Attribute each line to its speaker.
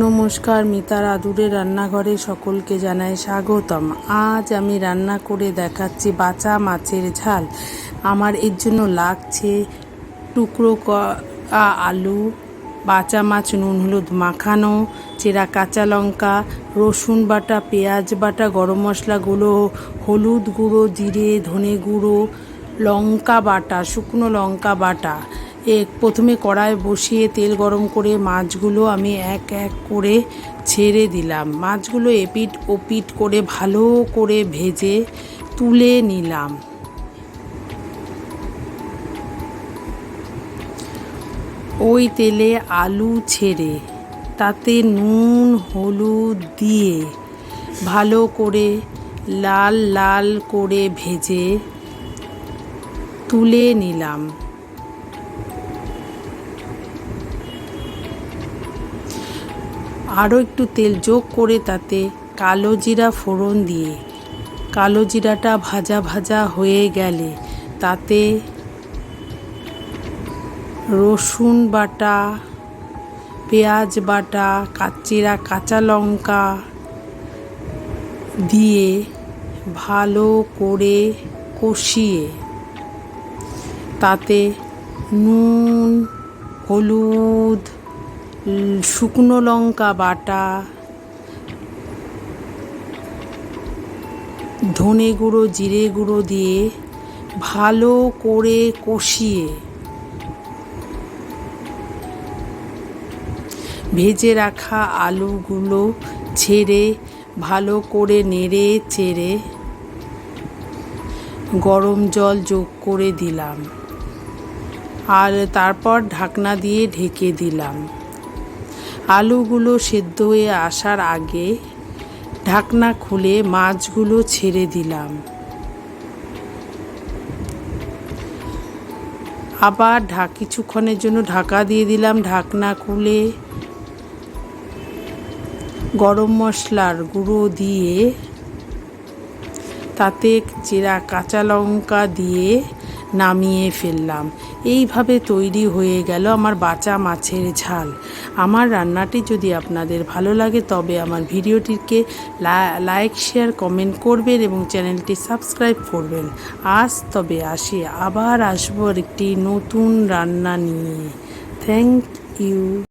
Speaker 1: নমস্কার, মিতার আদুরে রান্নাঘরে সকলকে জানাই স্বাগতম। আজ আমি রান্না করে দেখাচ্ছি বাচা মাছের ঝাল। আমার এর জন্য লাগছে টুকরো আলু, বাঁচা মাছ, নুন হলুদ মাখানো, চেরা কাঁচা লঙ্কা, রসুন বাটা, পেঁয়াজ বাটা, গরম মশলা, গুঁড়ো, হলুদ গুঁড়ো, জিরে, ধনে গুঁড়ো, লঙ্কা বাটা, শুকনো লঙ্কা বাটা। এ প্রথমে কড়ায় বসিয়ে তেল গরম করে মাছগুলো আমি এক এক করে ছেড়ে দিলাম। মাছগুলো এপিট ওপিট করে ভালো করে ভেজে তুলে নিলাম। ওই তেলে আলু ছেড়ে, তাতে নুন, হলুদ দিয়ে ভালো করে লাল লাল করে ভেজে তুলে নিলাম। আরও একটু তেল যোগ করে তাতে কালো জিরা ফোড়ন দিয়ে। কালো জিরাটা ভাজা ভাজা হয়ে গেলে তাতে রসুন বাটা, পেঁয়াজ বাটা, কাচিরা কাঁচা লঙ্কা দিয়ে ভালো করে কষিয়ে তাতে নুন, হলুদ শুকনো লঙ্কা বাটা, ধনে গুঁড়ো, জিরে গুঁড়ো দিয়ে ভালো করে কষিয়ে ভেজে রাখা আলুগুলো ছেড়ে ভালো করে নেড়ে চেড়ে গরম জল যোগ করে দিলাম। আর তারপর ঢাকনা দিয়ে ঢেকে দিলাম। আলুগুলো সেদ্ধ হয়ে আসার আগে ঢাকনা খুলে মাছগুলো ছেড়ে দিলাম। আবার ঢা কিছুক্ষণের জন্য ঢাকা দিয়ে দিলাম। ঢাকনা খুলে গরম মশলার গুঁড়ো দিয়ে তাতে চেরা কাঁচা লঙ্কা দিয়ে নামিয়ে ফেললাম। এইভাবে তৈরি হয়ে গেল আমার বাঁচা মাছের ঝাল। আমার রান্নাটি যদি আপনাদের ভালো লাগে, তবে আমার ভিডিওটিকে লাইক, শেয়ার, কমেন্ট করবেন এবং চ্যানেলটি সাবস্ক্রাইব করবেন। আজ তবে আসি, আবার আসব একটি নতুন রান্না নিয়ে। Thank you.